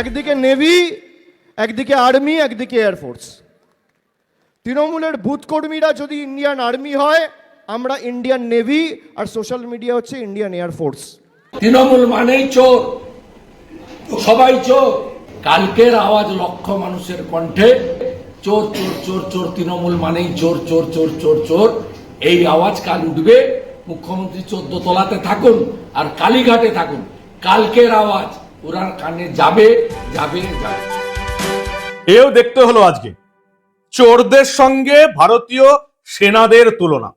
একদিকে নেভি, একদিকে আর্মি, একদিকে এয়ারফোর্স তৃণমূলের বুথ কর্মীরা যদি ইন্ডিয়ান আর্মি হয়, আমরা ইন্ডিয়ান নেভি আর সোশ্যাল মিডিয়া হচ্ছে ইন্ডিয়ান এয়ারফোর্স তৃণমূল মানেই চোর। সবাই চোর। কালকের আওয়াজ লক্ষ মানুষের কণ্ঠে। চোর চোর চোর চোর, তৃণমূল মানেই চোর চোর চোর চোর চোর। এই আওয়াজ কাল উঠবে। মুখ্যমন্ত্রী চোদ্দ তলাতে থাকুন আর কালীঘাটে থাকুন। কালকের আওয়াজ। ওনার কানে যাবে যাবে যাবে। এও দেখতে হলো আজকে। চোরদের সঙ্গে ভারতীয় সেনাদের তুলনা।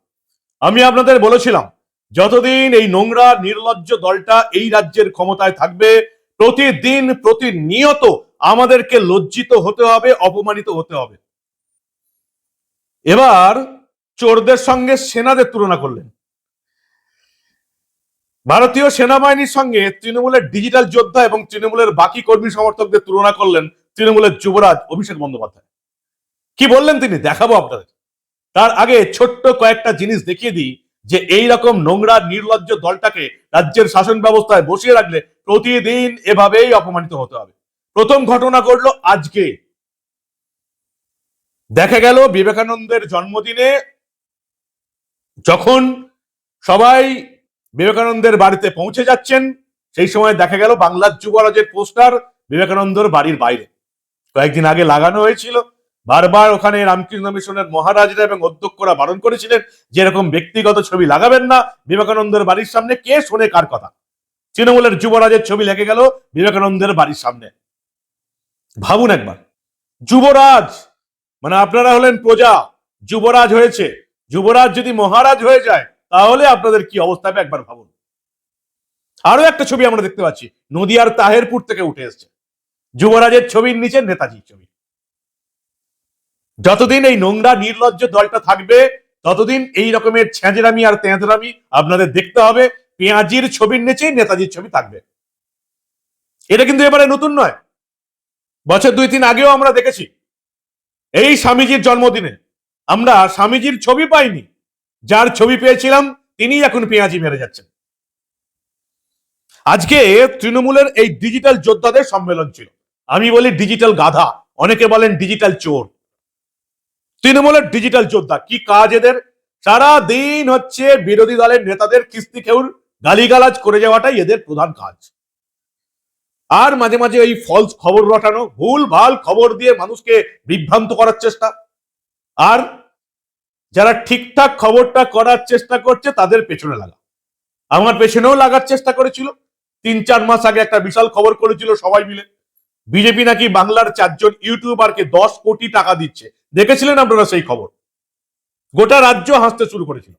আমি আপনাদের বলেছিলাম, যতদিন এই নোংরা, নির্লজ্জ দলটা এই রাজ্যের ক্ষমতায় থাকবে, প্রতিদিন প্রতিনিয়ত আমাদেরকে লজ্জিত হতে হবে, অপমানিত হতে হবে। এবার চোরদের সঙ্গে সেনাদের তুলনা করলেন। ভারতীয় সেনাবাহিনীর সঙ্গে তৃণমূলের ডিজিটাল যোদ্ধা এবং তৃণমূলের বাকি কর্মী সমর্থকদের তুলনা করলেন তৃণমূলের যুবরাজ অভিষেক বন্দ্যোপাধ্যায়। কি বললেন তিনি? দেখাবো আপনাদের। তার আগে ছোট্ট কয়েকটা জিনিস দেখিয়ে দিই যে এই রকম নোংরা, নির্লজ্জ দলটাকে রাজ্যের শাসন ব্যবস্থায় বসিয়ে রাখলে প্রতিদিন এভাবেই অপমানিত হতে হবে। প্রথম ঘটনা ঘটলো আজকে। দেখা গেল বিবেকানন্দের জন্মদিনে যখন সবাই বিবেকানন্দের বাড়িতে পৌঁছে যাচ্ছেন। সেই সময় দেখা গেল বাংলার যুবরাজের পোস্টার বিবেকানন্দর বাড়ির বাইরে। কয়েকদিন আগে লাগানো হয়েছিল। বারবার ওখানে রামকৃষ্ণ মিশনের মহারাজরা এবং অধ্যক্ষরা বারণ করেছিলেন যে এরকম ব্যক্তিগত ছবি লাগাবেন না। বিবেকানন্দের বাড়ির সামনে কে শোনে কার কথা? তৃণমূলের যুবরাজের ছবি লেগে গেল বিবেকানন্দের বাড়ির সামনে। ভাবুন একবার। যুবরাজ! মানে আপনারা হলেন প্রজা। যুবরাজ হয়েছে। যুবরাজ যদি মহারাজ হয়ে যায় তাহলে আপনাদের কি অবস্থা হবে একবার ভাবুন। আরও একটা ছবি আমরা দেখতে পাচ্ছি। নদিয়ার তাহেরপুর থেকে উঠে এসছে। যুবরাজের ছবির নিচে নেতাজির ছবি। যতদিন এই নোংরা নির্লজ্জ দলটা থাকবে, ততদিন এই রকমের ছেঁচড়ামি আর তেঁচড়ামি আপনাদের দেখতে হবে। পেঁয়াজির ছবির নিচেই নেতাজির ছবি থাকবে। এটা কিন্তু এবারে নতুন নয়। বছর দুই তিন আগেও আমরা দেখেছি। এই স্বামীজির জন্মদিনে আমরা স্বামীজির ছবি পাইনি। যার ছবি পেয়েছিলাম তিনি এখন পেঁয়াজি মেরে যাচ্ছেন। আজকে তৃণমূলের এই ডিজিটাল যোদ্ধাদের সম্মেলন ছিল। আমি বলি ডিজিটাল গাধা, অনেকে বলেন ডিজিটাল চোর। তৃণমূলের ডিজিটাল যোদ্ধা, কি কাজ এদের? সারা দিন হচ্ছে বিরোধী দলের নেতাদের কিস্তি খেউর গালিগালাজ করে যাওয়াটাই এদের প্রধান কাজ। আর মাঝে মাঝে এই ফলস খবর রটানো, ভুল ভালো খবর দিয়ে মানুষকে বিভ্রান্ত করার চেষ্টা। আর যারা ঠিকঠাক খবরটা করার চেষ্টা করছে, তাদের পেছনে লাগা আমার পেছনেও লাগার চেষ্টা করেছিল। তিন, চার মাস আগে একটা বিশাল খবর করেছিল সবাই মিলে। বিজেপি নাকি বাংলার চারজন ইউটিউবারকে দশ কোটি টাকা দিচ্ছে। দেখেছিলেন আপনারা সেই খবর? গোটা রাজ্য হাসতে শুরু করেছিল।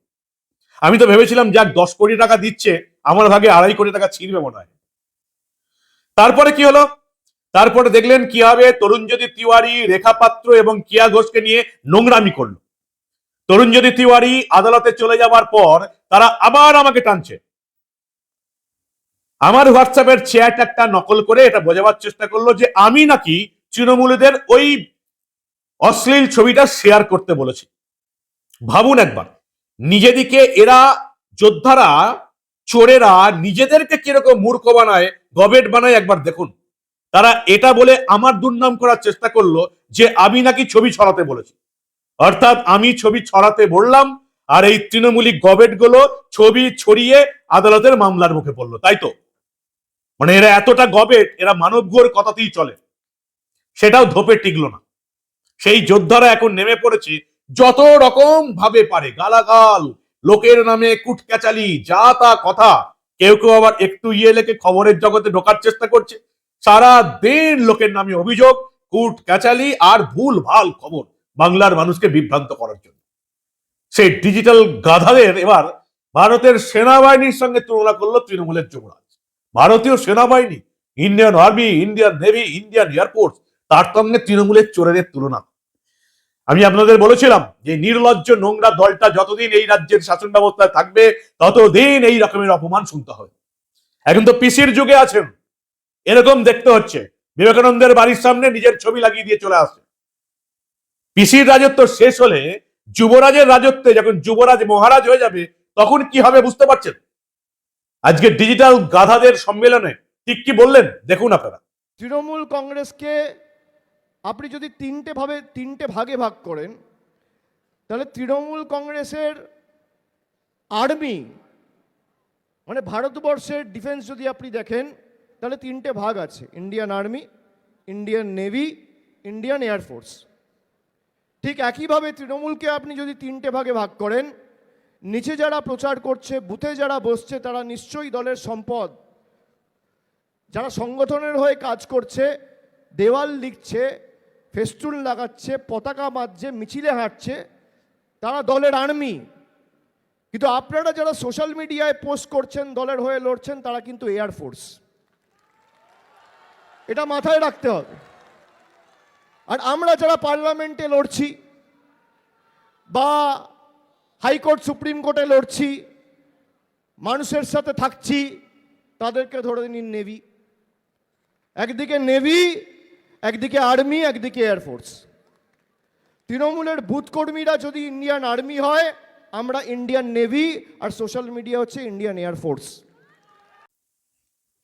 আমি তো ভেবেছিলাম, যাক, দশ কোটি টাকা দিচ্ছে, আমার ভাগে আড়াই কোটি টাকা ছিঁড়বে মনে হয়। তারপরে কি হলো? তারপরে দেখলেন কীভাবে তরুণজ্যোতি তিওয়ারি, রেখা পাত্র এবং কিয়া ঘোষকে নিয়ে নোংরামি করল। তরুণজ্যোতি তিওয়ারি আদালতে চলে যাওয়ার পর তারা আবার আমাকে টানছে। আমার হোয়াটসঅ্যাপের চ্যাট একটা নকল করে এটা বোঝাবার চেষ্টা করল যে আমি নাকি তৃণমূলীদের ওই অশ্লীল ছবিটা শেয়ার করতে বলেছি। ভাবুন একবার, নিজেদিকে এরা যোদ্ধারা, চোরেরা নিজেদেরকে কীরকম মূর্খ বানায়, গবেট বানায় একবার দেখুন। তারা এটা বলে আমার দুর্নাম করার চেষ্টা করল যে আমি নাকি ছবি ছড়াতে বলেছি। অর্থাৎ আমি ছবি ছড়াতে বললাম, আর এই তৃণমূলী গবেটগুলো ছবি ছড়িয়ে আদালতের মামলার মুখে পড়ল, তাই তো? মানে এরা এতটা গবেট, এরা মানব গোর কথাতেই চলে। সেটাও ধোপে টিকলো না। সেই যোদ্ধারা এখন নেমে পড়েছে, যত রকম ভাবে পারে, গালাগাল, লোকের নামে কুটক্যাচালি যা তা কথা। কেউ কেউ আবার একটু ইয়ে লেখে খবরের জগতে ঢোকার চেষ্টা করছে। সারা দিন লোকের নামে অভিযোগ কুট ক্যাচালি আর ভুল ভালো খবর। বাংলার মানুষকে বিভ্রান্ত করার জন্য। সেই ডিজিটাল গাধাদের এবার ভারতের সেনাবাহিনীর সঙ্গে তুলনা করল তৃণমূলের যুবরাজ। ভারতীয় সেনাবাহিনী Indian army Indian navy Indian air force তার সঙ্গে তৃণমূলের চোরেদের তুলনা আমি আপনাদের বলেছিলাম যে নির্লজ্জ নোংরা দলটা যতদিন এই রাজ্যের শাসন ব্যবস্থায় থাকবে, ততদিন এই রকমের অপমান শুনতে হবে। এখন তো পিসির যুগে আছেন। এরকম দেখতে হচ্ছে। বিবেকানন্দের বাড়ির সামনে নিজের ছবি লাগিয়ে দিয়ে চলে আসে পিসির রাজত্ব শেষ হলে যুবরাজের রাজত্বে যখন যুবরাজ মহারাজ হয়ে যাবে, তখন কি হবে বুঝতে পারছেন? আজকে ডিজিটাল গাধাদের সম্মেলনে ঠিক কি বললেন? দেখুন আপনারা। তৃণমূল কংগ্রেসকে আপনি যদি তিনটে ভাবে, তিনটে ভাগে ভাগ করেন, তাহলে তৃণমূল কংগ্রেসের আর্মি মানে ভারতবর্ষের ডিফেন্স যদি আপনি দেখেন, তাহলে তিনটে ভাগ আছে। Indian army Indian navy Indian air force ঠিক একইভাবে তৃণমূলকে আপনি যদি তিনটে ভাগে ভাগ করেন, নিচে যারা প্রচার করছে, বুথে যারা বসছে, তারা নিশ্চয়ই দলের সম্পদ। যারা সংগঠনের হয়ে কাজ করছে, দেওয়াল লিখছে, ফেস্টুন লাগাচ্ছে, পতাকা বাঁধছে, মিছিলে হাঁটছে, তারা দলের আর্মি। কিন্তু আপনারা যারা সোশ্যাল মিডিয়ায় পোস্ট করছেন, দলের হয়ে লড়ছেন, তারা কিন্তু এয়ারফোর্স এটা মাথায় রাখতে হবে। আর আমরা যারা পার্লামেন্টে লড়ছি বা হাইকোর্ট, সুপ্রিম কোর্টে লড়ছি, মানুষের সাথে থাকছি, তাদেরকে ধরে নিন নেভি। একদিকে নেভি, একদিকে আর্মি, একদিকে এয়ারফোর্স তৃণমূলের বুথ কর্মীরা যদি ইন্ডিয়ান আর্মি হয়, আমরা ইন্ডিয়ান নেভি আর সোশ্যাল মিডিয়া হচ্ছে ইন্ডিয়ান এয়ারফোর্স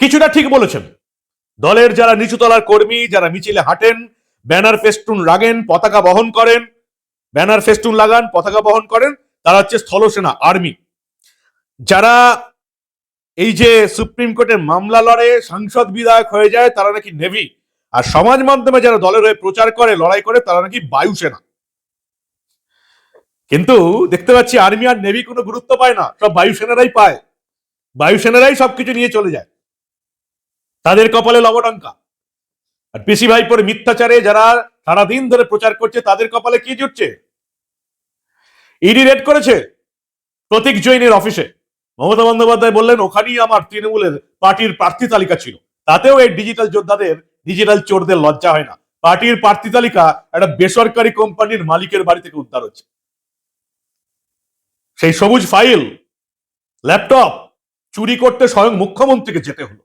কিছুটা ঠিক বলেছেন। দলের যারা নিচুতলার কর্মী, যারা মিছিলে হাঁটেন ব্যানার ফেস্টুন লাগেন পতাকা বহন করেন। ব্যানার ফেস্টুন লাগান, পতাকা বহন করেন। তারা হচ্ছে স্থলসেনা, আর্মি। যারা এই যে সুপ্রিম কোর্টের মামলা লড়ে, সাংসদ বিধায়ক হয়ে যায়, তারা নাকি নেভি। আর সমাজ মাধ্যমে যারা দলের হয়ে প্রচার করে, লড়াই করে, তারা নাকি বায়ুসেনা কিন্তু দেখতে পাচ্ছি আর্মি আর নেভি কোনো গুরুত্ব পায় না। সব বায়ুসেনারাই পায়। বায়ুসেনারাই সবকিছু নিয়ে চলে যায়। তাদের কপালে লবডঙ্কা আর পিসি ভাইপোর মিথ্যাচারে যারা সারাদিন ধরে প্রচার করছে, তাদের কপালে কি জুটছে? ইডি রেড করেছে প্রতীক জৈনের অফিসে। মমতা বন্দ্যোপাধ্যায় বললেন, ওখানেই আমার তৃণমূলের পার্টির প্রার্থী তালিকা ছিল। তাতেও এই ডিজিটাল যোদ্ধাদের, ডিজিটাল চোরদের লজ্জা হয় না। পার্টির প্রার্থী তালিকা একটা বেসরকারি কোম্পানির মালিকের বাড়ি থেকে উদ্ধার হচ্ছে। সেই সবুজ ফাইল, ল্যাপটপ, চুরি করতে স্বয়ং মুখ্যমন্ত্রীকে যেতে হলো।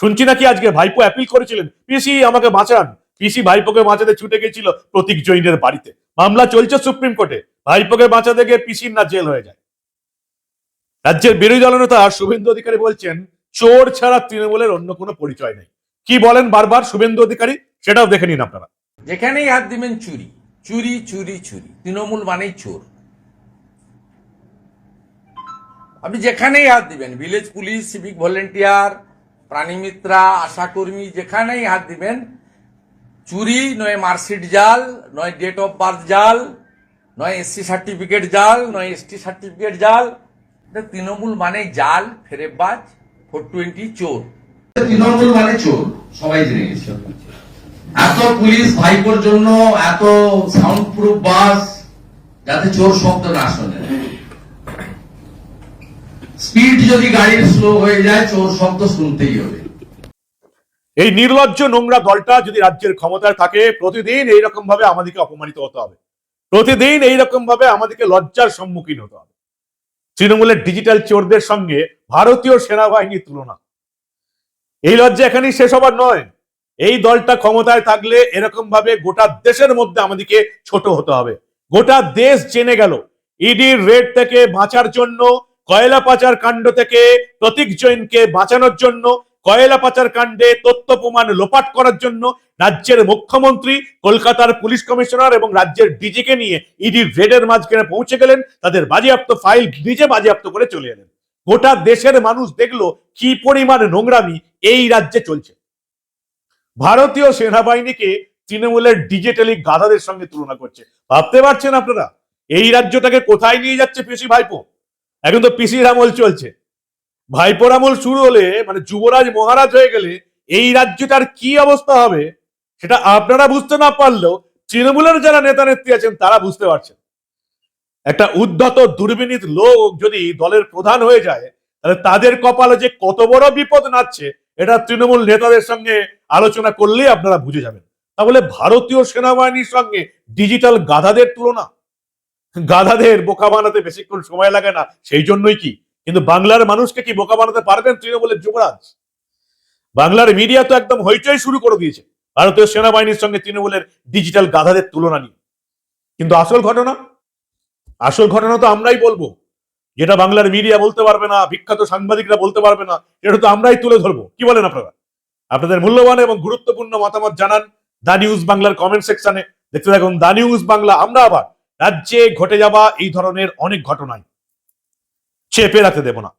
শুনছি নাকি আজকে ভাইপো অ্যাপিল করেছিলেন? পিসি, আমাকে বাঁচান। পিসি ভাইপোকে বাঁচাতে ছুটে গেছিল প্রতীক জৈনের বাড়িতে। মামলা চলছে সুপ্রিম কোর্টে। ভাইপোকে বাঁচাতে গিয়ে পিসির না জেল হয়ে যায়। রাজ্যের বিরোধী দলনেতা শুভেন্দু অধিকারী বলছেন, চোর ছাড়া তৃণমূলের অন্য কোনো পরিচয় নেই। কি বলেন বারবার শুভেন্দু অধিকারী? সেটাও দেখে নিন আপনারা। যেখানেই হাত দিবেন চুরি। চুরি চুরি চুরি। তৃণমূল মানেই চোর। আপনি যেখানেই হাত দিবেন, ভিলেজ পুলিশ, সিভিক ভলেন্টিয়ার প্রাণীমিত্রা আশাকর্মী যেখানেই হাত দিবেন, চুরি, নয় মার্কশিট জাল, নয় ডেট অফ বার্থ জাল, নয় এসসি সার্টিফিকেট জাল, নয় এসটি সার্টিফিকেট জাল তৃণমূল মানে জাল, ফেরেবাজ ফোর টোয়েন্টি, চোর। তৃণমূল মানে চোর, সবাই জেনে গেছে। এত পুলিশ ভাইপোর জন্য, এত সাউন্ড প্রুফ বাস, যাতে চোর শব্দ না শোনে। স্পিড যদি গাড়ির স্লো হয়ে যায়, চোর শব্দ শুনতেই হবে। এই নির্লজ্জ নোংরা দলটা যদি রাজ্যের ক্ষমতায় থাকে, প্রতিদিন এইরকম ভাবে আমাদেরকে অপমানিত হতে হবে। প্রতিদিন এইরকম ভাবে আমাদেরকে লজ্জার সম্মুখীন হতে হবে। তৃণমূলের ডিজিটাল চোরদের সঙ্গে ভারতীয় সেনাবাহিনীর তুলনা। এই লজ্জা এখানেই শেষ হবার নয়। এই দলটা ক্ষমতায় থাকলে এরকম ভাবে গোটা দেশের মধ্যে আমাদেরকে ছোট হতে হবে। গোটা দেশ জেনে গেল ইডির রেড থেকে বাঁচার জন্য কয়লা পাচার কাণ্ড থেকে প্রতীক জৈনকে বাঁচানোর জন্য, কয়লা পাচার কাণ্ডে তথ্য প্রমাণ লোপাট করার জন্য রাজ্যের মুখ্যমন্ত্রী, কলকাতার পুলিশ কমিশনার এবং রাজ্যের ডিজিকে নিয়ে ইডির রেডের মাঝখানে পৌঁছে গেলেন, তাদের বাজেয়াপ্ত ফাইল নিজে বাজেয়াপ্ত করে চলে এলেন। গোটা দেশের মানুষ দেখল কি পরিমাণ নোংরামি এই রাজ্যে চলছে। ভারতীয় সেনাবাহিনীকে তৃণমূলের ডিজিটালি গাধাদের সঙ্গে তুলনা করছে। ভাবতে পারছেন আপনারা? এই রাজ্যটাকে কোথায় নিয়ে যাচ্ছে পিসি ভাইপো? এখন তো পিসির আমল চলছে। ভাইপোর আমল শুরু হলে মানে যুবরাজ মহারাজ হয়ে গেলে এই রাজ্যটার কি অবস্থা হবে, সেটা আপনারা বুঝতে না পারলেও তৃণমূলের যারা নেতা নেত্রী আছেন, তারা বুঝতে পারছেন। একটা উদ্ধত, দুর্বিনীত লোক যদি দলের প্রধান হয়ে যায়, তাহলে তাদের কপালে যে কত বড় বিপদ নাচ্ছে, এটা তৃণমূল নেতাদের সঙ্গে আলোচনা করলেই আপনারা বুঝে যাবেন। তাহলে ভারতীয় সেনাবাহিনীর সঙ্গে ডিজিটাল গাধাদের তুলনা গাধাদের বোকা বানাতে বেশিক্ষণ সময় লাগে না, সেই জন্যই কি? কিন্তু বাংলার মানুষকে কি বোকা বানাতে পারবেন তৃণমূলের যুবরাজ? বাংলার মিডিয়া তো একদম হইচই শুরু করে দিয়েছে, ভারতীয় সেনাবাহিনীর সঙ্গে তৃণমূলের ডিজিটাল গাধাদের তুলনা নিয়ে। কিন্তু আসল ঘটনা? আসল ঘটনা তো আমরাই বলব। যেটা বাংলার মিডিয়া বলতে পারবে না, বিখ্যাত সাংবাদিকরা বলতে পারবে না এটা তো আমরাই তুলে ধরবো। কি বলেন আপনারা? আপনাদের মূল্যবান এবং গুরুত্বপূর্ণ মতামত জানান দা নিউজ বাংলার কমেন্ট সেকশনে। দেখতে থাকুন দা নিউজ বাংলা, আমরা আবার রাজ্যে ঘটে যাওয়া এই ধরনের অনেক ঘটনায় চেপে রাখতে দেব না।